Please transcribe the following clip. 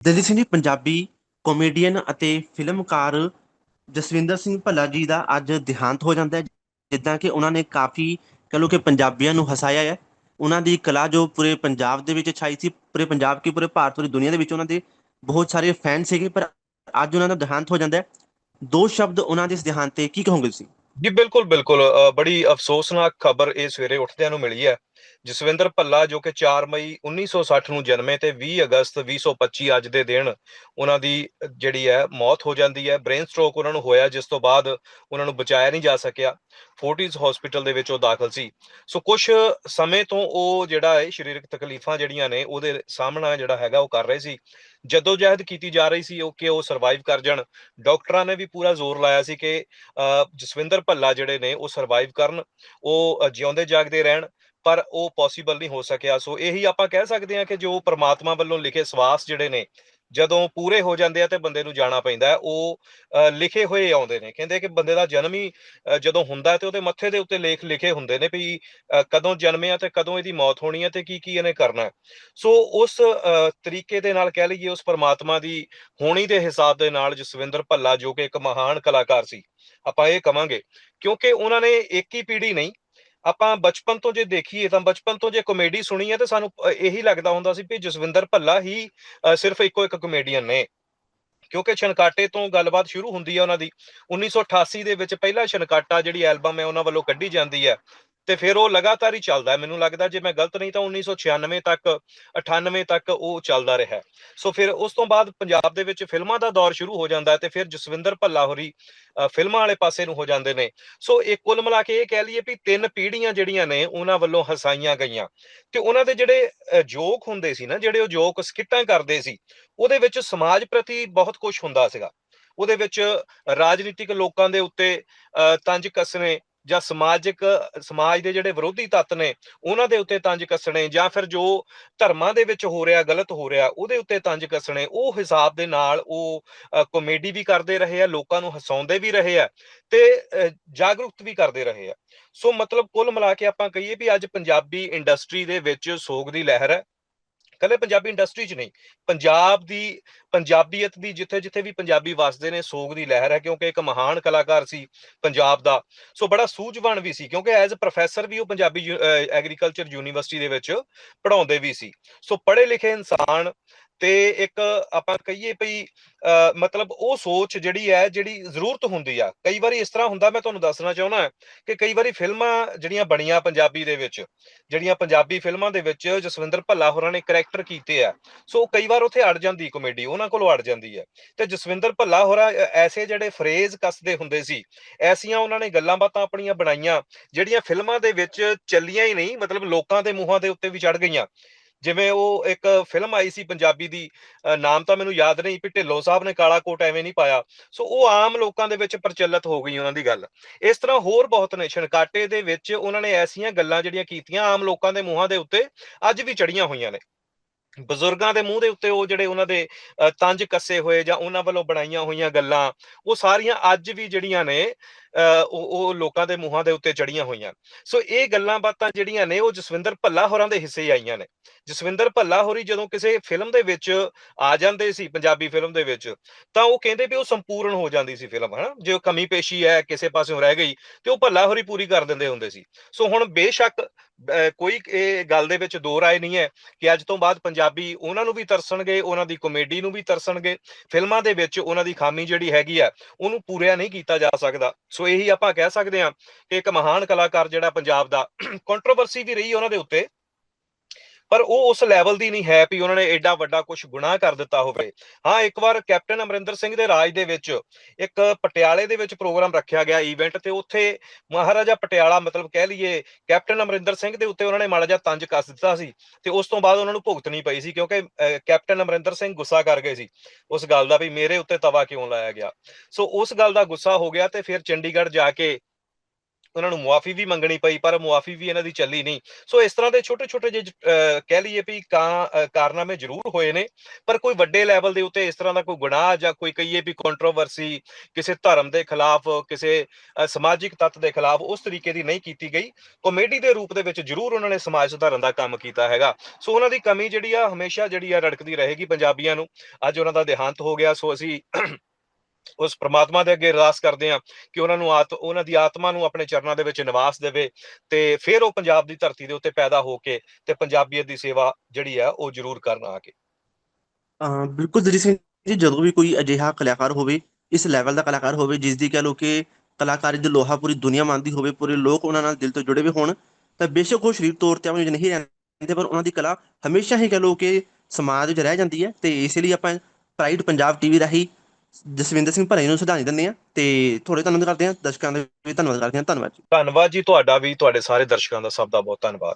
Daljit Singh ji Punjabi comedian ਅਤੇ ਫਿਲਮਕਾਰ ਜਸਵਿੰਦਰ ਸਿੰਘ ਭੱਲਾ ਜੀ ਦਾ ਅੱਜ ਦੇਹਾਂਤ ਹੋ ਜਾਂਦਾ ਹੈ, ਜਿੱਦਾਂ ਕਿ ਉਹਨਾਂ ਨੇ ਕਾਫੀ ਕਹ ਲਓ ਕਿ ਪੰਜਾਬੀਆਂ ਨੂੰ ਹਸਾਇਆ ਹੈ। ਉਹਨਾਂ ਦੀ ਕਲਾ ਜੋ ਪੂਰੇ ਪੰਜਾਬ ਦੇ ਵਿੱਚ ਛਾਈ ਸੀ, ਪੂਰੇ ਪੰਜਾਬ ਕੀ ਪੂਰੇ ਭਾਰਤ ਪੂਰੀ ਦੁਨੀਆ ਦੇ ਵਿੱਚ ਉਹਨਾਂ ਦੇ ਬਹੁਤ ਸਾਰੇ ਫੈਨ ਸੀਗੇ, ਪਰ ਅੱਜ ਉਹਨਾਂ ਦਾ ਦੇਹਾਂਤ ਹੋ ਜਾਂਦਾ ਹੈ। ਦੋ ਸ਼ਬਦ ਉਹਨਾਂ ਦੇ ਇਸ ਦੇਹਾਂਤ ਤੇ ਕੀ ਕਹੋਗੇ ਤੁਸੀਂ? ਜੀ, ਬਿਲਕੁਲ ਬਿਲਕੁਲ। ਬੜੀ ਅਫਸੋਸਨਾਕ ਖਬਰ ਇਹ ਸਵੇਰੇ ਉੱਠਦਿਆਂ ਨੂੰ ਮਿਲੀ ਹੈ। ਜਸਵਿੰਦਰ ਭੱਲਾ ਜੋ ਕਿ 4 ਮਈ 1960 ਨੂੰ ਜਨਮੇ ਤੇ 20 ਅਗਸਤ 2025 ਅੱਜ ਦੇ ਦਿਨ ਉਹਨਾਂ ਦੀ ਜਿਹੜੀ ਹੈ ਮੌਤ ਹੋ ਜਾਂਦੀ ਹੈ। ਬ੍ਰੇਨ ਸਟ੍ਰੋਕ ਉਹਨਾਂ ਨੂੰ ਹੋਇਆ ਜਿਸ ਤੋਂ ਬਾਅਦ ਉਹਨਾਂ ਨੂੰ ਬਚਾਇਆ ਨਹੀਂ ਜਾ ਸਕਿਆ। ਫੋਰਟਿਸ ਹਸਪੀਟਲ ਦੇ ਵਿੱਚ ਉਹ ਦਾਖਲ ਸੀ। ਸੋ ਕੁਝ ਸਮੇਂ ਤੋਂ ਉਹ ਜਿਹੜਾ ਹੈ ਸਰੀਰਕ ਤਕਲੀਫਾਂ ਜਿਹੜੀਆਂ ਨੇ ਉਹਦੇ ਸਾਹਮਣਾ ਜਿਹੜਾ ਹੈਗਾ ਉਹ ਕਰ ਰਹੇ ਸੀ। ਜਦੋਂ ਜਹਿਦ ਕੀਤੀ ਜਾ ਰਹੀ ਸੀ ਉਹ ਕਿ ਉਹ ਸਰਵਾਈਵ ਕਰ ਜਾਣ। ਡਾਕਟਰਾਂ ਨੇ ਵੀ ਪੂਰਾ ਜ਼ੋਰ ਲਾਇਆ ਸੀ ਕਿ ਅ, ਜਸਵਿੰਦਰ ਭੱਲਾ ਜਿਹੜੇ ਨੇ ਉਹ ਸਰਵਾਈਵ ਕਰਨ। ਉਹ ਜਿਉਂਦੇ ਜਾਗਦੇ ਰਹਿਣ। ਪਰ ਉਹ ਪੋਸੀਬਲ ਨਹੀਂ ਹੋ ਸਕਿਆ। ਸੋ ਇਹੀ ਆਪਾਂ ਕਹਿ ਸਕਦੇ ਹਾਂ ਕਿ ਜੋ ਪ੍ਰਮਾਤਮਾ ਵੱਲੋਂ ਲਿਖੇ ਸਵਾਸ ਜਿਹੜੇ ਨੇ ਜਦੋਂ ਪੂਰੇ ਹੋ ਜਾਂਦੇ ਆ ਤੇ ਬੰਦੇ ਨੂੰ ਜਾਣਾ ਪੈਂਦਾ ਉਹ ਲਿਖੇ ਹੋਏ ਆਉਂਦੇ ਨੇ। ਕਹਿੰਦੇ ਕਿ ਬੰਦੇ ਦਾ ਜਨਮ ਹੀ ਜਦੋਂ ਹੁੰਦਾ ਤੇ ਉਹਦੇ ਮੱਥੇ ਦੇ ਉੱਤੇ ਲੇਖ ਲਿਖੇ ਹੁੰਦੇ ਨੇ ਵੀ ਅ, ਕਦੋਂ ਜਨਮਿਆ ਤੇ ਕਦੋਂ ਇਹਦੀ ਮੌਤ ਹੋਣੀ ਹੈ ਤੇ ਕੀ ਕੀ ਇਹਨੇ ਕਰਨਾ ਸੋ ਉਸ ਤਰੀਕੇ ਦੇ ਨਾਲ ਕਹਿ ਲਈਏ ਉਸ ਪ੍ਰਮਾਤਮਾ ਦੀ ਹੋਣੀ ਦੇ ਹਿਸਾਬ ਦੇ ਨਾਲ ਜਸਵਿੰਦਰ ਭੱਲਾ ਜੋ ਕਿ ਇੱਕ ਮਹਾਨ ਕਲਾਕਾਰ ਸੀ ਆਪਾਂ ਇਹ ਕਵਾਂਗੇ। ਕਿਉਂਕਿ ਉਹਨਾਂ ਨੇ ਇੱਕ ਹੀ ਪੀੜ੍ਹੀ ਨਹੀਂ ਆਪਾਂ ਬਚਪਨ ਤੋਂ ਜੇ ਦੇਖੀਏ ਤਾਂ ਬਚਪਨ ਤੋਂ ਜੇ ਕਾਮੇਡੀ ਸੁਣੀ ਹੈ ਤੇ ਸਾਨੂੰ ਇਹੀ ਲੱਗਦਾ ਹੁੰਦਾ ਸੀ ਵੀ ਜਸਵਿੰਦਰ ਭੱਲਾ ਹੀ ਅ, ਸਿਰਫ ਇੱਕੋ ਇੱਕ ਕਾਮੇਡੀਅਨ ਨੇ। ਕਿਉਂਕਿ ਛਣਕਾਟੇ ਤੋਂ ਗੱਲਬਾਤ ਸ਼ੁਰੂ ਹੁੰਦੀ ਹੈ ਉਹਨਾਂ ਦੀ। 1988 ਦੇ ਵਿੱਚ ਪਹਿਲਾ ਛਣਕਾਟਾ ਜਿਹੜੀ ਐਲਬਮ ਹੈ ਉਹਨਾਂ ਵੱਲੋਂ ਕੱਢੀ ਜਾਂਦੀ ਹੈ। ਤੇ ਫਿਰ ਉਹ ਲਗਾਤਾਰ ਹੀ ਚੱਲਦਾ ਹੈ। ਮੈਨੂੰ ਲੱਗਦਾ ਜੇ ਮੈਂ ਗਲਤ ਨਹੀਂ ਤਾਂ 1996 ਤੱਕ 98 ਤੱਕ ਉਹ ਚੱਲਦਾ ਰਿਹਾ ਸੋ ਫਿਰ ਉਸ ਤੋਂ ਬਾਅਦ ਪੰਜਾਬ ਦੇ ਵਿੱਚ ਫਿਲਮਾਂ ਦਾ ਦੌਰ ਸ਼ੁਰੂ ਹੋ ਜਾਂਦਾ ਹੈ ਤੇ ਫਿਰ ਜਸਵਿੰਦਰ ਭੱਲਾ ਹੋਰੀ ਫਿਲਮਾਂ ਵਾਲੇ ਪਾਸੇ ਨੂੰ ਹੋ ਜਾਂਦੇ ਨੇ। ਸੋ ਇਹ ਕੁੱਲ ਮਿਲਾ ਕੇ ਇਹ ਕਹਿ ਲਈਏ ਵੀ ਤਿੰਨ ਪੀੜ੍ਹੀਆਂ ਜਿਹੜੀਆਂ ਨੇ ਉਹਨਾਂ ਵੱਲੋਂ ਹਸਾਈਆਂ ਗਈਆਂ। ਤੇ ਉਹਨਾਂ ਦੇ ਜਿਹੜੇ ਜੋਕ ਹੁੰਦੇ ਸੀ ਨਾ, ਜਿਹੜੇ ਉਹ ਜੋਕ ਸਕਿੱਟਾਂ ਕਰਦੇ ਸੀ, ਉਹਦੇ ਵਿੱਚ ਸਮਾਜ ਪ੍ਰਤੀ ਬਹੁਤ ਕੁਝ ਹੁੰਦਾ ਸੀਗਾ। ਉਹਦੇ ਵਿੱਚ ਰਾਜਨੀਤਿਕ ਲੋਕਾਂ ਦੇ ਉੱਤੇ ਤੰਜ ਕੱਸਣੇ ਜਾਂ ਸਮਾਜਿਕ ਸਮਾਜ ਦੇ ਜਿਹੜੇ ਵਿਰੋਧੀ ਤੱਤ ਨੇ ਉਹਨਾਂ ਦੇ ਉੱਤੇ ਤੰਜ ਕੱਸਣੇ ਜਾਂ ਫਿਰ ਜੋ ਧਰਮਾਂ ਦੇ ਵਿੱਚ ਹੋ ਰਿਹਾ ਗਲਤ ਹੋ ਰਿਹਾ ਉਹਦੇ ਉੱਤੇ ਤੰਜ ਕੱਸਣੇ ਉਹ ਹਿਸਾਬ ਦੇ ਨਾਲ ਉਹ ਕਾਮੇਡੀ ਵੀ ਕਰਦੇ ਰਹੇ ਆ ਲੋਕਾਂ ਨੂੰ ਹਸਾਉਂਦੇ ਵੀ ਰਹੇ ਆ ਤੇ ਅ, ਜਾਗਰੂਕਤ ਵੀ ਕਰਦੇ ਰਹੇ ਆ। ਸੋ ਮਤਲਬ ਕੁੱਲ ਮਿਲਾ ਕੇ ਆਪਾਂ ਕਹੀਏ ਵੀ ਅੱਜ ਪੰਜਾਬੀ ਇੰਡਸਟਰੀ ਦੇ ਵਿੱਚ ਸੋਗ ਦੀ ਲਹਿਰ ਹੈ। ਕੱਲੇ ਪੰਜਾਬੀ ਇੰਡਸਟਰੀ 'ਚ ਨਹੀਂ, ਪੰਜਾਬ ਦੀ, ਪੰਜਾਬੀਅਤ ਦੀ ਜਿੱਥੇ ਜਿੱਥੇ ਵੀ ਪੰਜਾਬੀ ਵਸਦੇ ਨੇ, ਸੋਗ ਦੀ ਲਹਿਰ ਹੈ, ਕਿਉਂਕਿ ਇੱਕ ਮਹਾਨ ਕਲਾਕਾਰ ਸੀ ਪੰਜਾਬ ਦਾ, ਸੋ ਬੜਾ ਸੂਝਵਾਨ ਵੀ ਸੀ, ਕਿਉਂਕਿ ਐਜ਼ ਪ੍ਰੋਫੈਸਰ ਵੀ ਉਹ ਪੰਜਾਬੀ ਐਗਰੀਕਲਚਰ ਯੂਨੀਵਰਸਿਟੀ ਦੇ ਵਿੱਚ ਪੜ੍ਹਾਉਂਦੇ ਵੀ ਸੀ, ਸੋ ਪੜ੍ਹੇ ਲਿਖੇ ਇਨਸਾਨ ਤੇ ਇੱਕ ਆਪਾਂ ਕਹੀਏ ਭਈ ਅ, ਮਤਲਬ ਉਹ ਸੋਚ ਜਿਹੜੀ ਹੈ ਜਿਹੜੀ ਜ਼ਰੂਰਤ ਹੁੰਦੀ ਆ। ਕਈ ਵਾਰੀ ਇਸ ਤਰ੍ਹਾਂ ਹੁੰਦਾ ਮੈਂ ਤੁਹਾਨੂੰ ਦੱਸਣਾ ਚਾਹੁੰਦਾ ਕਿ ਕਈ ਵਾਰੀ ਫਿਲਮਾਂ ਜਿਹੜੀਆਂ ਬਣੀਆਂ ਪੰਜਾਬੀ ਦੇ ਵਿੱਚ ਜਿਹੜੀਆਂ ਪੰਜਾਬੀ ਫਿਲਮਾਂ ਦੇ ਵਿੱਚ ਜਸਵਿੰਦਰ ਭੱਲਾ ਹੋਰਾਂ ਨੇ ਕਰੈਕਟਰ ਕੀਤੇ ਆ ਸੋ ਕਈ ਵਾਰ ਉੱਥੇ ਅੜ ਜਾਂਦੀ ਕਮੇਡੀ ਉਹਨਾਂ ਕੋਲੋਂ ਅੜ ਜਾਂਦੀ ਹੈ। ਤੇ ਜਸਵਿੰਦਰ ਭੱਲਾ ਹੋਰਾਂ ਐਸੇ ਜਿਹੜੇ ਫਰੇਜ਼ ਕੱਸਦੇ ਹੁੰਦੇ ਸੀ ਐਸੀਆਂ ਉਹਨਾਂ ਨੇ ਗੱਲਾਂ ਬਾਤਾਂ ਆਪਣੀਆਂ ਬਣਾਈਆਂ ਜਿਹੜੀਆਂ ਫਿਲਮਾਂ ਦੇ ਵਿੱਚ ਚੱਲੀਆਂ ਹੀ ਨਹੀਂ ਮਤਲਬ ਲੋਕਾਂ ਦੇ ਮੂੰਹਾਂ ਦੇ ਉੱਤੇ ਵੀ ਚੜ ਗਈਆਂ। ਜਿਵੇਂ ਉਹ ਇੱਕ ਫਿਲਮ ਆਈ ਸੀ ਪੰਜਾਬੀ ਦੀ ਨਾਮ ਤਾਂ ਮੈਨੂੰ ਯਾਦ ਨਹੀਂ, ਵੀ ਢਿੱਲੋਂ ਸਾਹਿਬ ਨੇ ਕਾਲਾ ਕੋਟ ਐਵੇਂ ਨਹੀਂ ਪਾਇਆ। ਸੋ ਉਹ ਆਮ ਲੋਕਾਂ ਦੇ ਵਿੱਚ ਪ੍ਰਚਲਿਤ ਹੋ ਗਈ ਉਹਨਾਂ ਦੀ ਗੱਲ। ਇਸ ਤਰ੍ਹਾਂ ਹੋਰ ਬਹੁਤ ਨੇ, ਛਣਕਾਟੇ ਦੇ ਵਿੱਚ ਉਹਨਾਂ ਨੇ ਐਸੀਆਂ ਗੱਲਾਂ ਜਿਹੜੀਆਂ ਕੀਤੀਆਂ ਆਮ ਲੋਕਾਂ ਦੇ ਮੂੰਹਾਂ ਦੇ ਉੱਤੇ ਅੱਜ ਵੀ ਚੜੀਆਂ ਹੋਈਆਂ ਨੇ। ਬਜ਼ੁਰਗਾਂ ਦੇ ਮੂੰਹ ਦੇ ਉੱਤੇ ਉਹ ਜਿਹੜੇ ਉਹਨਾਂ ਦੇ ਤੰਜ ਕੱਸੇ ਹੋਏ ਜਾਂ ਉਹਨਾਂ ਵੱਲੋਂ ਬਣਾਈਆਂ ਹੋਈਆਂ ਗੱਲਾਂ, ਉਹ ਸਾਰੀਆਂ ਅੱਜ ਵੀ ਜਿਹੜੀਆਂ ਨੇ ਉਹ ਉਹ ਲੋਕਾਂ ਦੇ ਮੂੰਹਾਂ ਦੇ ਉੱਤੇ ਚੜੀਆਂ ਹੋਈਆਂ। ਸੋ ਇਹ ਗੱਲਾਂ ਬਾਤਾਂ ਜਿਹੜੀਆਂ ਨੇ, ਉਹ ਜਸਵਿੰਦਰ ਭੱਲਾ ਹੋਰਾਂ ਦੇ ਹਿੱਸੇ ਆਈਆਂ ਨੇ। ਜਸਵਿੰਦਰ ਭੱਲਾ ਹੋਰੀ ਜਦੋਂ ਕਿਸੇ ਫਿਲਮ ਦੇ ਵਿੱਚ ਆ ਜਾਂਦੇ ਸੀ, ਪੰਜਾਬੀ ਫਿਲਮ ਦੇ ਵਿੱਚ, ਤਾਂ ਉਹ ਕਹਿੰਦੇ ਵੀ ਉਹ ਸੰਪੂਰਨ ਹੋ ਜਾਂਦੀ ਸੀ ਫਿਲਮ, ਹਨਾ? ਜੇ ਉਹ ਕਮੀ ਪੇਸ਼ੀ ਹੈ, ਕਿਸੇ ਪਾਸਿਓਂ ਰਹਿ ਗਈ, ਤੇ ਉਹ ਭੱਲਾ ਹੋਰੀ ਪੂਰੀ ਕਰ ਦਿੰਦੇ ਹੁੰਦੇ ਸੀ। ਸੋ ਹੁਣ ਬੇਸ਼ੱਕ ਕੋਈ ਇਹ ਗੱਲ ਦੇ ਵਿੱਚ ਦੋ ਰਾਏ ਨਹੀਂ ਹੈ ਕਿ ਅੱਜ ਤੋਂ ਬਾਅਦ ਪੰਜਾਬੀ ਉਹਨਾਂ ਨੂੰ ਵੀ ਤਰਸਣਗੇ, ਉਹਨਾਂ ਦੀ ਕਾਮੇਡੀ ਨੂੰ ਵੀ ਤਰਸਣਗੇ, ਫਿਲਮਾਂ ਦੇ ਵਿੱਚ ਉਹਨਾਂ ਦੀ ਖਾਮੀ ਜਿਹੜੀ ਹੈਗੀ ਆ, ਉਹਨੂੰ ਪੂਰਿਆ ਨਹੀਂ ਕੀਤਾ ਜਾ ਸਕਦਾ। ਸੋ ਇਹੀ ਆਪਾਂ ਕਹਿ ਸਕਦੇ ਹਾਂ ਕਿ ਇੱਕ ਮਹਾਨ ਕਲਾਕਾਰ ਜਿਹੜਾ ਪੰਜਾਬ ਦਾ ਕੰਟਰੋਵਰਸੀ ਵੀ ਰਹੀ ਉਹਨਾਂ ਦੇ ਉੱਤੇ ਪਰ ਉਹ ਉਸ ਲੈਵਲ ਦੀ ਨਹੀਂ ਹੈ ਵੀ ਉਹਨਾਂ ਨੇ ਐਡਾ ਵੱਡਾ ਕੁਝ ਗੁਨਾਹ ਕਰ ਦਿੱਤਾ ਹੋਵੇ। ਹਾਂ ਇੱਕ ਵਾਰ ਕੈਪਟਨ ਅਮਰਿੰਦਰ ਸਿੰਘ ਦੇ ਰਾਜ ਦੇ ਵਿੱਚ ਇੱਕ ਪਟਿਆਲੇ ਦੇ ਵਿੱਚ ਪ੍ਰੋਗਰਾਮ ਰੱਖਿਆ ਗਿਆ ਇਵੈਂਟ ਤੇ ਉੱਥੇ ਮਹਾਰਾਜਾ ਪਟਿਆਲਾ ਮਤਲਬ ਕਹਿ ਲਈਏ ਕੈਪਟਨ ਅਮਰਿੰਦਰ ਸਿੰਘ ਦੇ ਉੱਤੇ ਉਹਨਾਂ ਨੇ ਮਾੜਾ ਜਿਹਾ ਤੰਜ ਕੱਸ ਦਿੱਤਾ ਸੀ ਤੇ ਉਸ ਤੋਂ ਬਾਅਦ ਉਹਨਾਂ ਨੂੰ ਭੁਗਤਣੀ ਪਈ ਸੀ ਕਿਉਂਕਿ ਅਹ, ਕੈਪਟਨ ਅਮਰਿੰਦਰ ਸਿੰਘ ਗੁੱਸਾ ਕਰ ਗਏ ਸੀ ਉਸ ਗੱਲ ਦਾ ਵੀ ਮੇਰੇ ਉੱਤੇ ਤਵਾ ਕਿਉਂ ਲਾਇਆ ਗਿਆ? ਸੋ ਉਸ ਗੱਲ ਦਾ ਗੁੱਸਾ ਹੋ ਗਿਆ ਤੇ ਫਿਰ ਚੰਡੀਗੜ੍ਹ ਜਾ ਕੇ ਉਹਨਾਂ ਨੂੰ ਮੁਆਫੀ ਵੀ ਮੰਗਣੀ ਪਈ, ਪਰ ਮੁਆਫੀ ਵੀ ਇਹਨਾਂ ਦੀ ਚੱਲੀ ਨਹੀਂ। ਸੋ ਇਸ ਤਰ੍ਹਾਂ ਦੇ ਛੋਟੇ ਛੋਟੇ ਜੇ ਕਹਿ ਲਈਏ ਵੀ ਕਾਂ ਕਾਰਨਾਮੇ ਜ਼ਰੂਰ ਹੋਏ ਨੇ, ਪਰ ਕੋਈ ਵੱਡੇ ਲੈਵਲ ਦੇ ਉੱਤੇ ਇਸ ਤਰ੍ਹਾਂ ਦਾ ਕੋਈ ਗੁਨਾਹ ਜਾਂ ਕੋਈ ਕਹੀਏ ਵੀ ਕੰਟਰੋਵਰਸੀ ਕਿਸੇ ਧਰਮ ਦੇ ਖਿਲਾਫ, ਕਿਸੇ ਸਮਾਜਿਕ ਤੱਤ ਦੇ ਖਿਲਾਫ ਉਸ ਤਰੀਕੇ ਦੀ ਨਹੀਂ ਕੀਤੀ ਗਈ। ਕਮੇਡੀ ਦੇ ਰੂਪ ਦੇ ਵਿੱਚ ਜ਼ਰੂਰ ਉਹਨਾਂ ਨੇ ਸਮਾਜ ਸੁਧਾਰਨ ਦਾ ਕੰਮ ਕੀਤਾ ਹੈਗਾ। ਸੋ ਉਹਨਾਂ ਦੀ ਕਮੀ ਜਿਹੜੀ ਆ, ਹਮੇਸ਼ਾ ਜਿਹੜੀ ਆ ਰੜਕਦੀ ਰਹੇਗੀ ਪੰਜਾਬੀਆਂ ਨੂੰ। ਅੱਜ ਉਹਨਾਂ ਦਾ ਦੇਹਾਂਤ ਹੋ ਗਿਆ, ਸੋ ਅਸੀਂ ਉਸ ਪ੍ਰਮਾਤਮਾ ਦੇ ਅੱਗੇ ਅਰਦਾਸ ਕਰਦੇ ਹਾਂ ਕਿ ਉਹਨਾਂ ਨੂੰ ਆਤ, ਉਹਨਾਂ ਦੀ ਆਤਮਾ ਨੂੰ ਆਪਣੇ ਚਰਨਾਂ ਦੇ ਵਿੱਚ ਨਿਵਾਸ ਦੇਵੇ ਤੇ ਫਿਰ ਉਹ ਪੰਜਾਬ ਦੀ ਧਰਤੀ ਦੇ ਉੱਤੇ ਪੈਦਾ ਹੋ ਕੇ ਤੇ ਪੰਜਾਬੀਅਤ ਦੀ ਸੇਵਾ ਜਿਹੜੀ ਆ ਉਹ ਜ਼ਰੂਰ ਕਰਨ ਆ ਕੇ ਬਿਲਕੁਲ ਦਲੀਪ ਸਿੰਘ ਜੀ, ਜਦੋਂ ਵੀ ਕੋਈ ਅਜਿਹਾ ਕਲਾਕਾਰ ਹੋਵੇ, ਇਸ ਲੈਵਲ ਦਾ ਕਲਾਕਾਰ ਹੋਵੇ ਜਿਸ ਦੀ ਕਹ ਲੋ ਕਿ ਕਲਾਕਾਰੀ ਦੇ ਲੋਹਾ ਪੂਰੀ ਦੁਨੀਆ ਮੰਨਦੀ ਹੋਵੇ, ਪੂਰੇ ਲੋਕ ਉਹਨਾਂ ਨਾਲ ਦਿਲ ਤੋਂ ਜੁੜੇ ਹੋਏ ਹੋਣ, ਤਾਂ ਬੇਸ਼ੱਕ ਉਹ ਸਰੀਰ ਤੌਰ ਤੇ ਆਪਣੇ ਨਹੀਂ ਰਹਿੰਦੇ, ਪਰ ਉਹਨਾਂ ਦੀ ਕਲਾ ਹਮੇਸ਼ਾ ਹੀ ਕਹ ਲੋ ਕਿ ਸਮਾਜ ਵਿੱਚ ਰਹਿ ਜਾਂਦੀ ਹੈ ਤੇ ਇਸ ਲਈ ਆਪਾਂ ਪ੍ਰਾਈਡ ਪੰਜਾਬ ਟੀਵੀ ਰਾਹੀਂ ਜਸਵਿੰਦਰ ਸਿੰਘ ਭਰੇ ਨੂੰ ਸ਼ਰਧਾਂਜਲੀ ਦਿੰਦੇ ਆ ਤੇ ਥੋੜੇ ਧੰਨਵਾਦ ਕਰਦੇ ਆ ਦਰਸ਼ਕਾਂ ਦਾ ਵੀ ਧੰਨਵਾਦ ਕਰਦੇ ਆ ਧੰਨਵਾਦ ਜੀ। ਧੰਨਵਾਦ ਜੀ ਤੁਹਾਡਾ ਵੀ, ਤੁਹਾਡੇ ਸਾਰੇ ਦਰਸ਼ਕਾਂ ਦਾ ਸਭ ਦਾ ਬਹੁਤ ਧੰਨਵਾਦ।